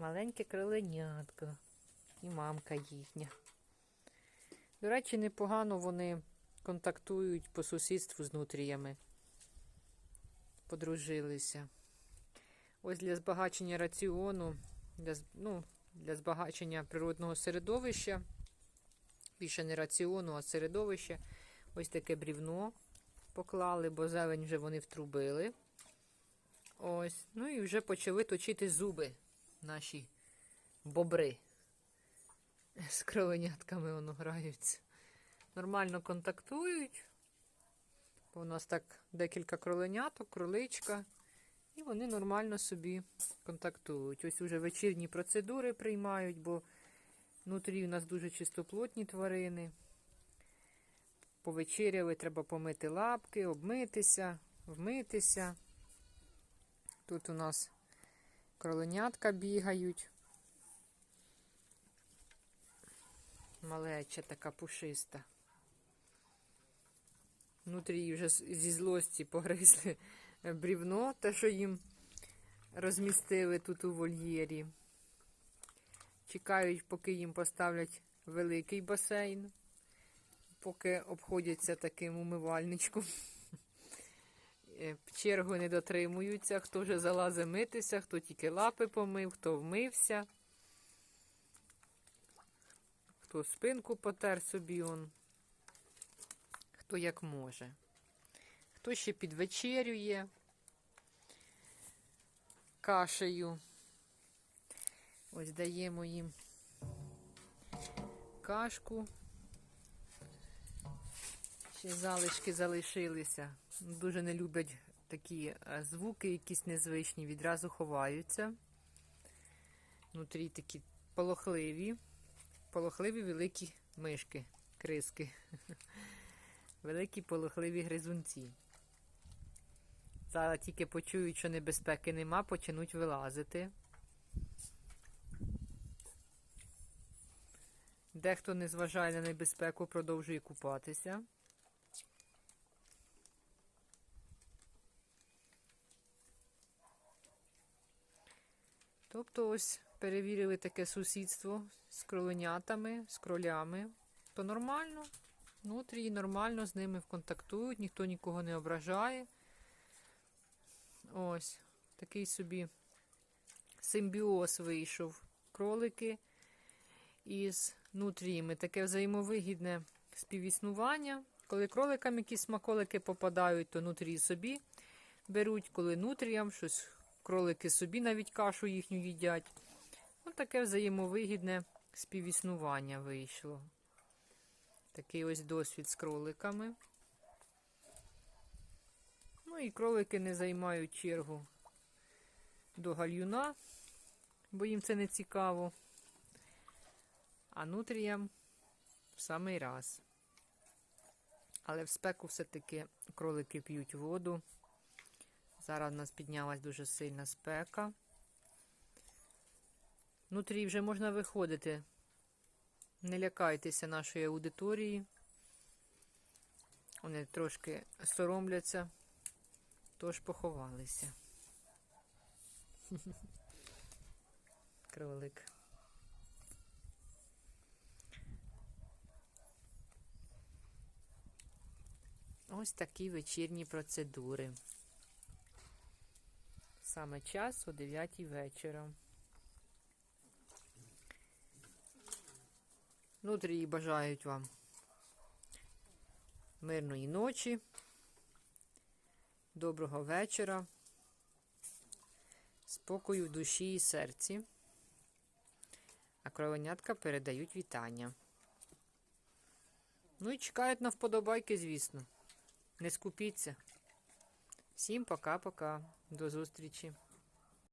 Маленьке кроленятко. І мамка їхня. До речі, непогано вони контактують по сусідству з нутріями. Подружилися. Ось для збагачення раціону, для, ну, для збагачення природного середовища, більше не раціону, а середовища. Ось таке брівно поклали, бо зелень вже вони втрубили. Ось. Ну і вже почали точити зуби наші бобри. З кровенятками воно граються. Нормально контактують. У нас так декілька кроленяток, кроличка. І вони нормально собі контактують. Ось уже вечірні процедури приймають, бо внутрі у нас дуже чистоплотні тварини. Повечеряли, треба помити лапки, обмитися, вмитися. Тут у нас кроленятка бігають. Малеча така пушиста. Внутрі вже зі злості погризли брівно, те, що їм розмістили тут у вольєрі. Чекають, поки їм поставлять великий басейн, поки обходяться таким умивальничком. Е, Чергу не дотримуються, хто вже залазить митися, хто тільки лапи помив, хто вмився, хто спинку потер собі он, хто як може. Хто ще підвечерює кашею. Ось даємо їм кашку. Ще залишки залишилися. Дуже не люблять такі е, звуки, якісь незвичні, відразу ховаються. Внутрі такі полохливі, полохливі великі мишки, криски. Великі полохливі гризунці. Зараз тільки почують, що небезпеки нема, почнуть вилазити. Дехто не зважає на небезпеку, продовжує купатися. Тобто ось перевірили таке сусідство з кроленятами, з кролями. То нормально, внутрі нормально з ними контактують, ніхто нікого не ображає. Ось такий собі симбіоз вийшов. Кролики із нутріями. Таке взаємовигідне співіснування. Коли кроликам якісь смаколики попадають, то нутрії собі беруть, коли нутріям щось кролики собі навіть кашу їхню їдять. Ось таке взаємовигідне співіснування вийшло. Такий ось досвід з кроликами. Ну і кролики не займають чергу до гальюна, бо їм це не цікаво. А нутріям в самий раз. Але в спеку все-таки кролики п'ють воду. Зараз у нас піднялась дуже сильна спека. Внутрі вже можна виходити. Не лякайтеся нашої аудиторії. Вони трошки соромляться, тож поховалися. Кролик. Ось такі вечірні процедури. Саме час о 9 вечора. Внутрі бажають вам мирної ночі, доброго вечора, спокою в душі і серці. А кровенятка передають вітання. Ну і чекають на вподобайки, звісно. Не скупіться. Всім пока-пока. До зустрічі.